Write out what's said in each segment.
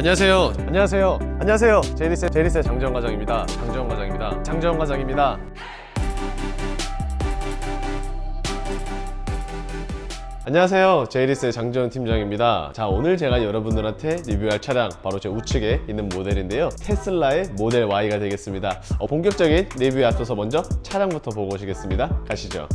안녕하세요. 안녕하세요. 안녕하세요. 제리스 제리스 장재원 과장입니다. 장재원 과장입니다. 장재원 과장입니다. 안녕하세요. 제이리스의 장재원 팀장입니다. 자, 오늘 제가 여러분들한테 리뷰할 차량 바로 제 우측에 있는 모델인데요. 테슬라의 모델 Y가 되겠습니다. 어, 본격적인 리뷰에 앞서서 먼저 차량부터 보고 오시겠습니다. 가시죠.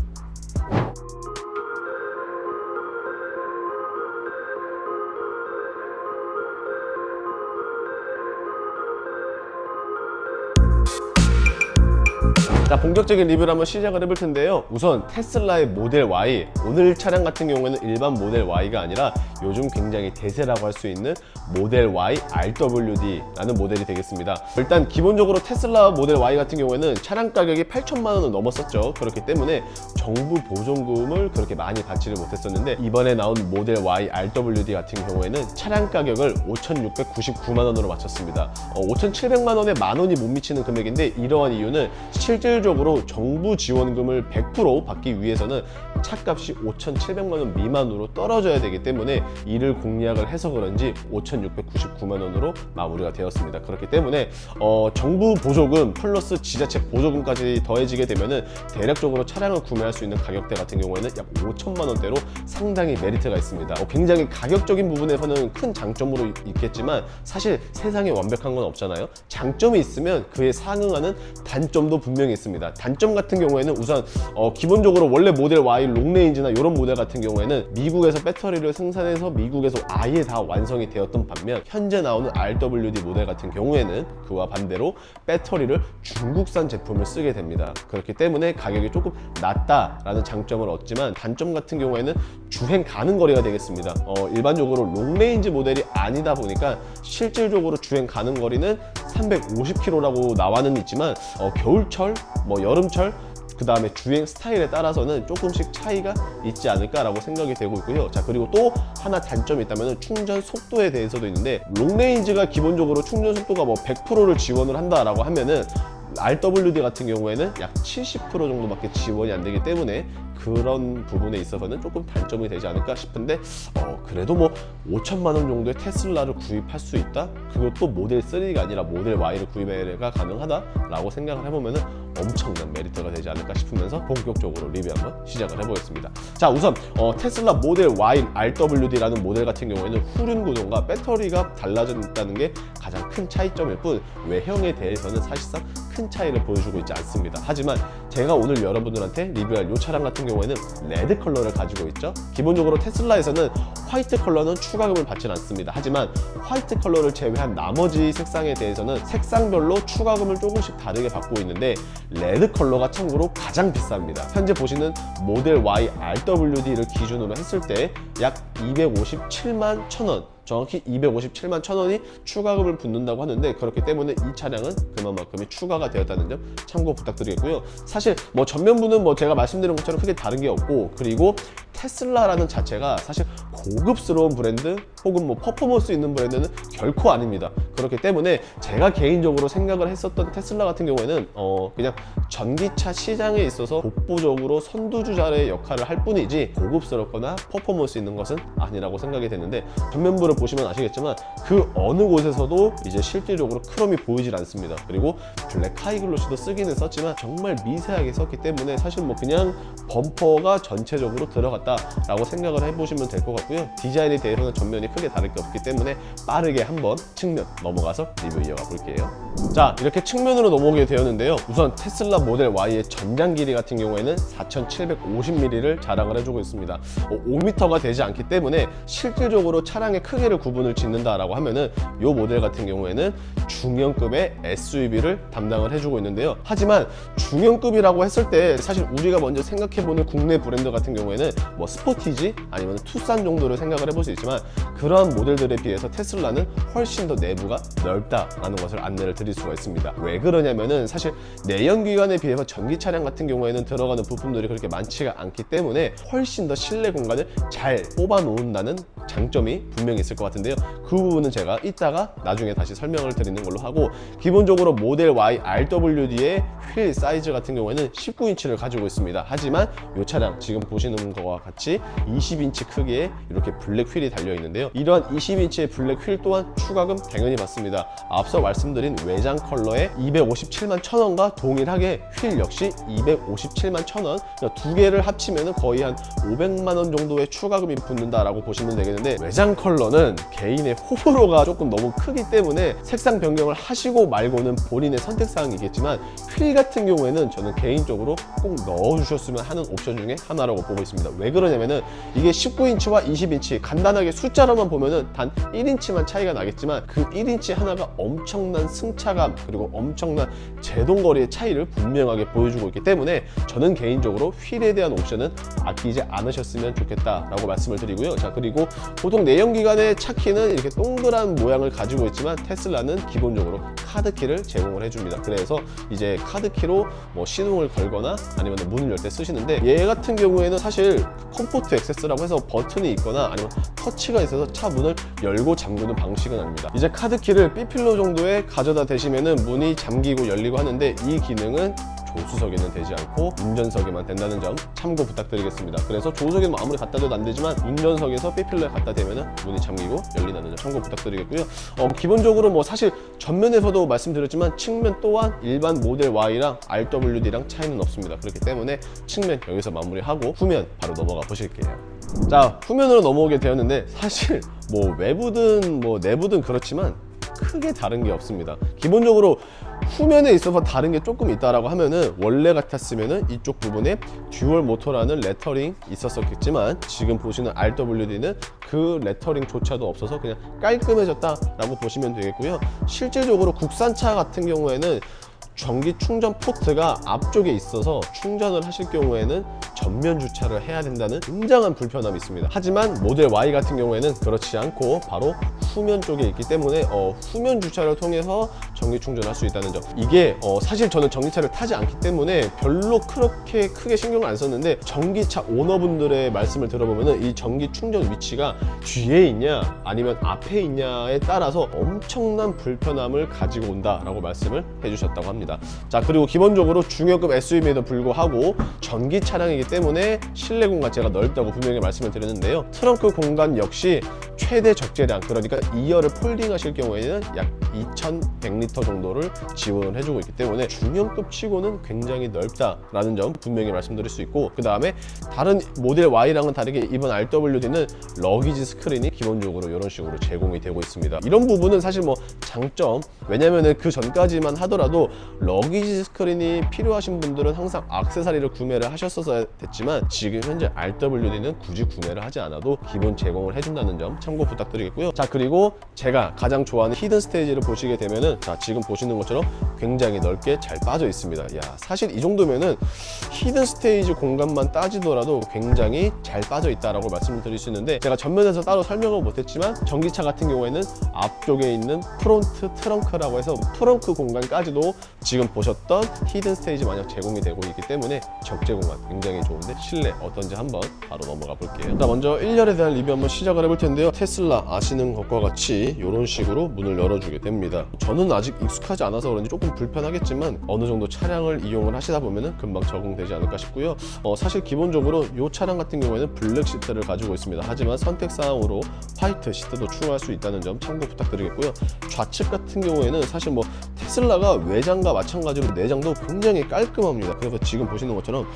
자 본격적인 리뷰를 한번 시작을 해볼 텐데요. 우선 테슬라의 모델 Y 오늘 차량 같은 경우에는 일반 모델 Y가 아니라 요즘 굉장히 대세라고 할 수 있는 모델 Y RWD라는 모델이 되겠습니다. 일단 기본적으로 테슬라 모델 Y 같은 경우에는 차량 가격이 8천만 원을 넘었었죠. 그렇기 때문에 정부 보존금을 그렇게 많이 받지를 못했었는데 이번에 나온 모델 Y RWD 같은 경우에는 차량 가격을 5,699만 원으로 맞췄습니다. 어, 5,700만 원에 만 원이 못 미치는 금액인데 이러한 이유는 실질적으로 정부 지원금을 100% 받기 위해서는 차값이 5,700만 원 미만으로 떨어져야 되기 때문에 이를 공략을 해서 그런지 5,699만 원으로 마무리가 되었습니다. 그렇기 때문에 어, 정부 보조금 플러스 지자체 보조금까지 더해지게 되면은 대략적으로 차량을 구매할 수 있는 가격대 같은 경우에는 약 5천만 원대로 상당히 메리트가 있습니다. 어, 굉장히 가격적인 부분에서는 큰 장점으로 있- 있겠지만 사실 세상에 완벽한 건 없잖아요. 장점이 있으면 그에 상응하는 단점도 분명히 있습니다. 단점 같은 경우에는 우선 어, 기본적으로 원래 모델 Y 롱레인지나 이런 모델 같은 경우에는 미국에서 배터리를 생산해 서 미국에서 아예 다 완성이 되었던 반면 현재 나오는 RWD 모델 같은 경우에는 그와 반대로 배터리를 중국산 제품을 쓰게 됩니다. 그렇기 때문에 가격이 조금 낮다라는 장점을 얻지만 단점 같은 경우에는 주행 가는 거리가 되겠습니다. 어, 일반적으로 롱레인지 모델이 아니다 보니까 실질적으로 주행 가는 거리는 350km라고 나와는 있지만 어, 겨울철, 뭐 여름철 그 다음에 주행 스타일에 따라서는 조금씩 차이가 있지 않을까라고 생각이 되고 있고요. 자 그리고 또 하나 단점이 있다면 충전 속도에 대해서도 있는데 롱레인지가 기본적으로 충전 속도가 뭐 100%를 지원을 한다라고 하면은 RWD 같은 경우에는 약 70% 정도밖에 지원이 안 되기 때문에 그런 부분에 있어서는 조금 단점이 되지 않을까 싶은데 어, 그래도 뭐 5천만 원 정도의 테슬라를 구입할 수 있다? 그것도 모델 3가 아니라 모델 Y를 구입가 가능하다라고 생각을 해보면은 엄청난 메리트가 되지 않을까 싶으면서 본격적으로 리뷰 한번 시작을 해보겠습니다. 자 우선 어, 테슬라 모델 Y RWD라는 모델 같은 경우에는 후륜 구동과 배터리가 달라졌다는 게 가장 큰 차이점일 뿐 외형에 대해서는 사실상 큰 차이를 보여주고 있지 않습니다. 하지만 제가 오늘 여러분들한테 리뷰할 이 차량 같은 경우에는 레드 컬러를 가지고 있죠. 기본적으로 테슬라에서는 화이트 컬러는 추가금을 받지는 않습니다. 하지만 화이트 컬러를 제외한 나머지 색상에 대해서는 색상별로 추가금을 조금씩 다르게 받고 있는데 레드 컬러가 참고로 가장 비쌉니다. 현재 보시는 모델 Y RWD를 기준으로 했을 때 약 257만 1000원 정확히 257만 1000원이 추가금을 붙는다고 하는데 그렇기 때문에 이 차량은 그만큼이 추가가 되었다는 점 참고 부탁드리겠고요. 사실 뭐 전면부는 뭐 제가 말씀드린 것처럼 크게 다른 게 없고 그리고 테슬라라는 자체가 사실 고급스러운 브랜드 혹은 뭐 퍼포먼스 있는 브랜드는 결코 아닙니다. 그렇기 때문에 제가 개인적으로 생각을 했었던 테슬라 같은 경우에는 어 그냥 전기차 시장에 있어서 독보적으로 선두주자의 역할을 할 뿐이지 고급스럽거나 퍼포먼스 있는 것은 아니라고 생각이 되는데 전면부를 보시면 아시겠지만 그 어느 곳에서도 이제 실질적으로 크롬이 보이질 않습니다. 그리고 블랙 하이글로시도 쓰기는 썼지만 정말 미세하게 썼기 때문에 사실 뭐 그냥 범퍼가 전체적으로 들어갔다라고 생각을 해보시면 될 것 같 고요. 디자인에 대해서는 전면이 크게 다를 게 없기 때문에 빠르게 한번 측면 넘어가서 리뷰 이어가 볼게요. 자 이렇게 측면으로 넘어오게 되었는데요. 우선 테슬라 모델 Y의 전장 길이 같은 경우에는 4,750mm를 자랑을 해주고 있습니다. 5m가 되지 않기 때문에 실질적으로 차량의 크기를 구분을 짓는다라고 하면은 이 모델 같은 경우에는 중형급의 SUV를 담당을 해주고 있는데요. 하지만 중형급이라고 했을 때 사실 우리가 먼저 생각해보는 국내 브랜드 같은 경우에는 뭐 스포티지 아니면 투싼 정도 를 생각을 해볼 수 있지만 그러한 모델들에 비해서 테슬라는 훨씬 더 내부가 넓다라는 것을 안내를 드릴 수가 있습니다. 왜 그러냐면은 사실 내연기관에 비해서 전기 차량 같은 경우에는 들어가는 부품들이 그렇게 많지가 않기 때문에 훨씬 더 실내 공간을 잘 뽑아 놓는다는 장점이 분명히 있을 것 같은데요. 그 부분은 제가 이따가 나중에 다시 설명을 드리는 걸로 하고 기본적으로 모델 Y RWD의 휠 사이즈 같은 경우에는 19인치를 가지고 있습니다. 하지만 이 차량 지금 보시는 것과 같이 20인치 크기의 이렇게 블랙 휠이 달려 있는데요. 이러한 20인치의 블랙 휠 또한 추가금 당연히 받습니다. 앞서 말씀드린 외장 컬러의 257만 천 원과 동일하게 휠 역시 257만 천 원. 그러니까 두 개를 합치면 거의 한 500만 원 정도의 추가금이 붙는다라고 보시면 되겠 는데 외장 컬러는 개인의 호불호가 조금 너무 크기 때문에 색상 변경을 하시고 말고는 본인의 선택 사항이겠지만 휠 같은 경우에는 저는 개인적으로 꼭 넣어주셨으면 하는 옵션 중에 하나라고 보고 있습니다. 왜 그러냐면은 이게 19인치와 20인치 간단하게 숫자로만 보면은 단 1인치만 차이가 나겠지만 그 1인치 하나가 엄청난 승차감 그리고 엄청난 제동거리의 차이를 분명하게 보여주고 있기 때문에 저는 개인적으로 휠에 대한 옵션은 아끼지 않으셨으면 좋겠다라고 말씀을 드리고요. 자 그리고 보통 내연기관의 차 키는 이렇게 동그란 모양을 가지고 있지만 테슬라는 기본적으로 카드키를 제공을 해줍니다. 그래서 이제 카드키로 뭐 시동을 걸거나 아니면 문을 열 때 쓰시는데 얘 같은 경우에는 사실 컴포트 액세스라고 해서 버튼이 있거나 아니면 터치가 있어서 차 문을 열고 잠그는 방식은 아닙니다. 이제 카드키를 B필로 정도에 가져다 대시면은 문이 잠기고 열리고 하는데 이 기능은 조수석에는 되지 않고 운전석에만 된다는 점 참고 부탁드리겠습니다. 그래서 조수석에는 뭐 아무리 갖다 대도 안 되지만 운전석에서 B필러에 갖다 대면은 문이 잠기고 열린다는 점 참고 부탁드리겠고요. 어, 기본적으로 뭐 사실 전면에서도 말씀드렸지만 측면 또한 일반 모델 Y랑 RWD랑 차이는 없습니다. 그렇기 때문에 측면 여기서 마무리하고 후면 바로 넘어가 보실게요. 자 후면으로 넘어오게 되었는데 사실 뭐 외부든 뭐 내부든 그렇지만 크게 다른 게 없습니다. 기본적으로 후면에 있어서 다른 게 조금 있다라고 하면은 원래 같았으면은 이쪽 부분에 듀얼 모터라는 레터링 있었었겠지만 지금 보시는 RWD는 그 레터링조차도 없어서 그냥 깔끔해졌다라고 보시면 되겠고요. 실질적으로 국산차 같은 경우에는 전기 충전 포트가 앞쪽에 있어서 충전을 하실 경우에는 전면 주차를 해야 된다는 굉장한 불편함이 있습니다. 하지만 모델 Y 같은 경우에는 그렇지 않고 바로 후면 쪽에 있기 때문에 어, 후면 주차를 통해서 전기 충전할 수 있다는 점. 이게 어, 사실 저는 전기차를 타지 않기 때문에 별로 그렇게 크게 신경을 안 썼는데 전기차 오너분들의 말씀을 들어보면은 이 전기 충전 위치가 뒤에 있냐 아니면 앞에 있냐에 따라서 엄청난 불편함을 가지고 온다라고 말씀을 해주셨다고 합니다. 자 그리고 기본적으로 중형급 SUV에도 불구하고 전기 차량이기 때문에 실내 공간 제가 넓다고 분명히 말씀을 드렸는데요. 트렁크 공간 역시 최대 적재량 그러니까 2열을 폴딩하실 경우에는 약 2,100리터 정도를 지원을 해주고 있기 때문에 중형급 치고는 굉장히 넓다라는 점 분명히 말씀드릴 수 있고 그 다음에 다른 모델 Y랑은 다르게 이번 RWD는 러기지 스크린이 기본적으로 이런 식으로 제공이 되고 있습니다. 이런 부분은 사실 뭐 장점 왜냐면은 그 전까지만 하더라도 러기지 스크린이 필요하신 분들은 항상 악세사리를 구매를 하셨어야 됐지만 지금 현재 RWD는 굳이 구매를 하지 않아도 기본 제공을 해준다는 점 참고 부탁드리겠고요. 자 그리고 제가 가장 좋아하는 히든 스테이지를 보시게 되면은 자 지금 보시는 것처럼 굉장히 넓게 잘 빠져 있습니다. 야 사실 이 정도면은 히든 스테이지 공간만 따지더라도 굉장히 잘 빠져 있다라고 말씀을 드릴 수 있는데 제가 전면에서 따로 설명을 못했지만 전기차 같은 경우에는 앞쪽에 있는 프론트 트렁크라고 해서 트렁크 공간까지도 지금 보셨던 히든 스테이지 마냥 제공이 되고 있기 때문에 적재 공간 굉장히 좋은데 실내 어떤지 한번 바로 넘어가 볼게요. 자 먼저 1열에 대한 리뷰 한번 시작을 해볼 텐데요. 테슬라 아시는 것과 같이 이런 식으로 문을 열어주게 됩니다. 저는 아직 익숙하지 않아서 그런지 조금 불편하겠지만 어느 정도 차량을 이용을 하시다 보면은 금방 적응되지 않을까 싶고요. 어, 사실 기본적으로 이 차량 같은 경우에는 블랙 시트를 가지고 있습니다. 하지만 선택 사항으로 화이트 시트도 추가할 수 있다는 점 참고 부탁드리겠고요. 좌측 같은 경우에는 사실 뭐 테슬라가 외장과 마찬가지로 내장도 굉장히 깔끔합니다. 그래서 지금 보시는 것처럼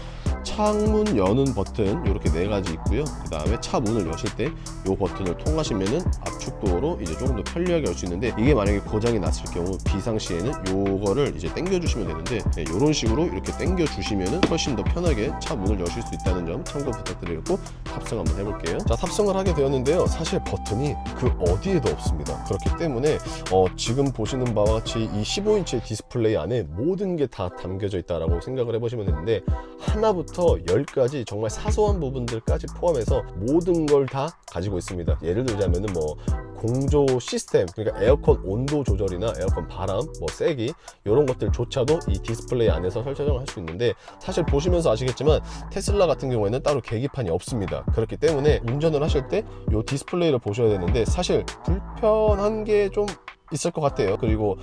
창문 여는 버튼 이렇게 네 가지 있고요. 그 다음에 차 문을 여실 때 이 버튼을 통하시면은 압축 도어로 이제 조금 더 편리하게 열 수 있는데 이게 만약에 고장이 났을 경우 비상시에는 요거를 이제 당겨 주시면 되는데 네, 이런 식으로 이렇게 당겨 주시면은 훨씬 더 편하게 차 문을 여실 수 있다는 점 참고 부탁드리겠고 탑승 한번 해볼게요. 자 탑승을 하게 되었는데요. 사실 버튼이 그 어디에도 없습니다. 그렇기 때문에 어, 지금 보시는 바와 같이 이 15인치의 디스플레이 안에 모든 게 다 담겨져 있다라고 생각을 해보시면 되는데 하나부터 열까지 정말 사소한 부분들까지 포함해서 모든 걸 다 가지고 있습니다. 예를 들자면 은 뭐 공조 시스템, 그러니까 에어컨 온도 조절이나 에어컨 바람, 뭐 세기 이런 것들조차도 이 디스플레이 안에서 설정을 할 수 있는데 사실 보시면서 아시겠지만 테슬라 같은 경우에는 따로 계기판이 없습니다. 그렇기 때문에 운전을 하실 때 이 디스플레이를 보셔야 되는데 사실 불편한 게 좀 있을 것 같아요. 그리고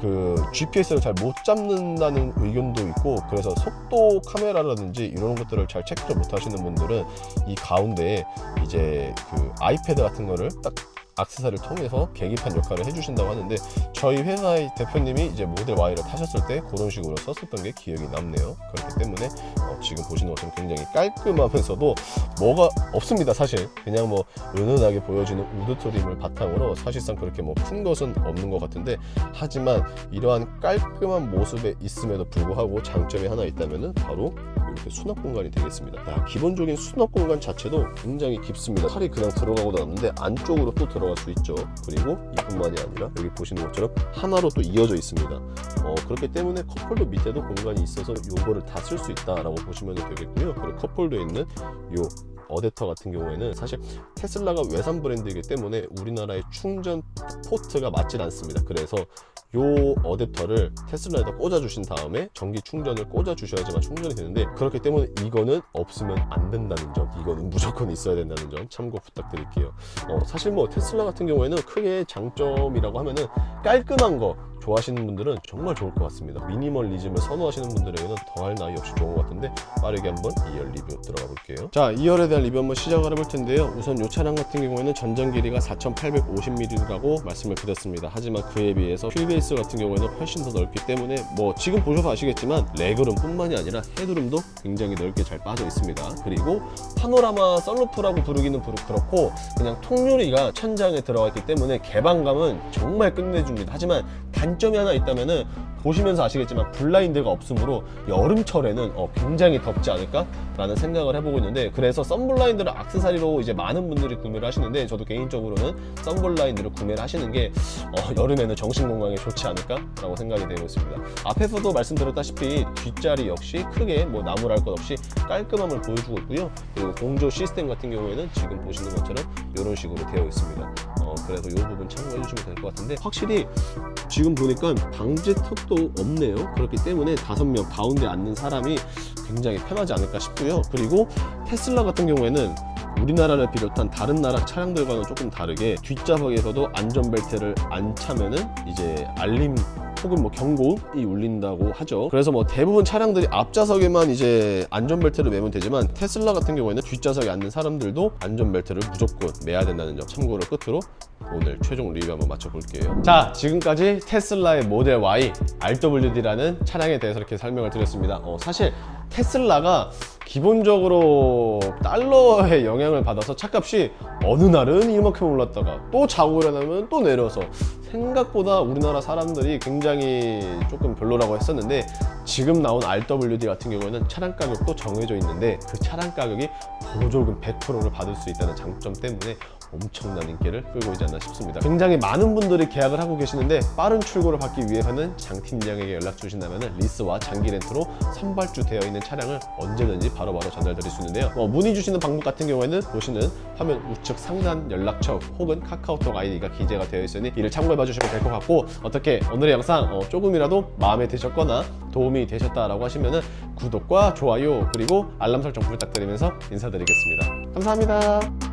그 GPS를 잘 못 잡는다는 의견도 있고 그래서 속도 카메라라든지 이런 것들을 잘 체크를 못 하시는 분들은 이 가운데에 이제 그 아이패드 같은 거를 딱 악세사리를 통해서 계기판 역할을 해주신다고 하는데 저희 회사의 대표님이 이제 모델 Y를 타셨을 때 그런 식으로 썼었던 게 기억이 남네요. 그렇기 때문에 어, 지금 보시는 것처럼 굉장히 깔끔하면서도 뭐가 없습니다. 사실 그냥 뭐 은은하게 보여지는 우드 트림을 바탕으로 사실상 그렇게 뭐 큰 것은 없는 것 같은데 하지만 이러한 깔끔한 모습에 있음에도 불구하고 장점이 하나 있다면은 바로 이렇게 수납 공간이 되겠습니다. 야, 기본적인 수납 공간 자체도 굉장히 깊습니다. 칼이 그냥 들어가고 나는데 안쪽으로 또 들어갈 수 있죠. 그리고 이뿐만이 아니라 여기 보시는 것처럼 하나로 또 이어져 있습니다. 어, 그렇기 때문에 컵홀더 밑에도 공간이 있어서 요거를 다 쓸 수 있다라고 보시면 되겠고요. 그리고 컵홀더에 있는 요 어댑터 같은 경우에는 사실 테슬라가 외산 브랜드이기 때문에 우리나라의 충전 포트가 맞질 않습니다. 그래서 요 어댑터를 테슬라에다 꽂아 주신 다음에 전기 충전을 꽂아 주셔야지만 충전이 되는데 그렇기 때문에 이거는 없으면 안 된다는 점 이거는 무조건 있어야 된다는 점 참고 부탁드릴게요 어, 사실 뭐 테슬라 같은 경우에는 크게 장점이라고 하면은 깔끔한 거 좋아하시는 분들은 정말 좋을 것 같습니다. 미니멀리즘을 선호하시는 분들에게는 더할 나위 없이 좋은 것 같은데 빠르게 한번 2열 리뷰 들어가 볼게요. 자 2열에 대한 리뷰 한번 시작을 해볼 텐데요. 우선 이 차량 같은 경우에는 전장 길이가 4850mm라고 말씀을 드렸습니다. 하지만 그에 비해서 휠베이스 같은 경우에는 훨씬 더 넓기 때문에 뭐 지금 보셔서 아시겠지만 레그룸 뿐만이 아니라 헤드룸도 굉장히 넓게 잘 빠져 있습니다. 그리고 파노라마 썬루프라고 부르기는 부르- 그렇고 그냥 통유리가 천장에 들어가 있기 때문에 개방감은 정말 끝내줍니다. 하지만 단 점이 하나 있다면은 보시면서 아시겠지만 블라인드가 없으므로 여름철에는 어, 굉장히 덥지 않을까라는 생각을 해보고 있는데 그래서 썬블라인드를 악세사리로 이제 많은 분들이 구매를 하시는데 저도 개인적으로는 썬블라인드를 구매를 하시는 게 어, 여름에는 정신 건강에 좋지 않을까라고 생각이 되고 있습니다. 앞에서도 말씀드렸다시피 뒷자리 역시 크게 뭐 나무랄 것 없이 깔끔함을 보여주고 있고요. 그리고 공조 시스템 같은 경우에는 지금 보시는 것처럼 이런 식으로 되어 있습니다. 어, 그래서 이 부분 참고해 주시면 될 것 같은데 확실히 지금 보니까 방지 턱도 없네요. 그렇기 때문에 다섯 명 가운데 앉는 사람이 굉장히 편하지 않을까 싶고요. 그리고 테슬라 같은 경우에는 우리나라를 비롯한 다른 나라 차량들과는 조금 다르게 뒷좌석에서도 안전벨트를 안 차면은 이제 알림 혹은 뭐 경고음이 울린다고 하죠. 그래서 뭐 대부분 차량들이 앞좌석에만 이제 안전벨트를 매면 되지만 테슬라 같은 경우에는 뒷좌석에 앉는 사람들도 안전벨트를 무조건 매야 된다는 점 참고를 끝으로 오늘 최종 리뷰 한번 맞춰볼게요. 자, 지금까지 테슬라의 모델 Y RWD라는 차량에 대해서 이렇게 설명을 드렸습니다. 어, 사실 테슬라가 기본적으로 달러의 영향을 받아서 차값이 어느 날은 이만큼 올랐다가 또 자고 일어나면 또 내려서 생각보다 우리나라 사람들이 굉장히 조금 별로라고 했었는데 지금 나온 RWD 같은 경우에는 차량 가격도 정해져 있는데 그 차량 가격이 보조금 100%를 받을 수 있다는 장점 때문에 엄청난 인기를 끌고 있지 않나 싶습니다. 굉장히 많은 분들이 계약을 하고 계시는데 빠른 출고를 받기 위해서는 장 팀장에게 연락 주신다면 리스와 장기 렌트로 선발주 되어 있는 차량을 언제든지 바로바로 전달드릴 수 있는데요. 뭐 문의 주시는 방법 같은 경우에는 보시는 화면 우측 상단 연락처 혹은 카카오톡 아이디가 기재가 되어 있으니 이를 참고해 봐 주시면 될 것 같고 어떻게 오늘의 영상 어, 조금이라도 마음에 드셨거나 도움이 되셨다라고 하시면은 구독과 좋아요 그리고 알람 설정 부탁드리면서 인사드리겠습니다. 감사합니다.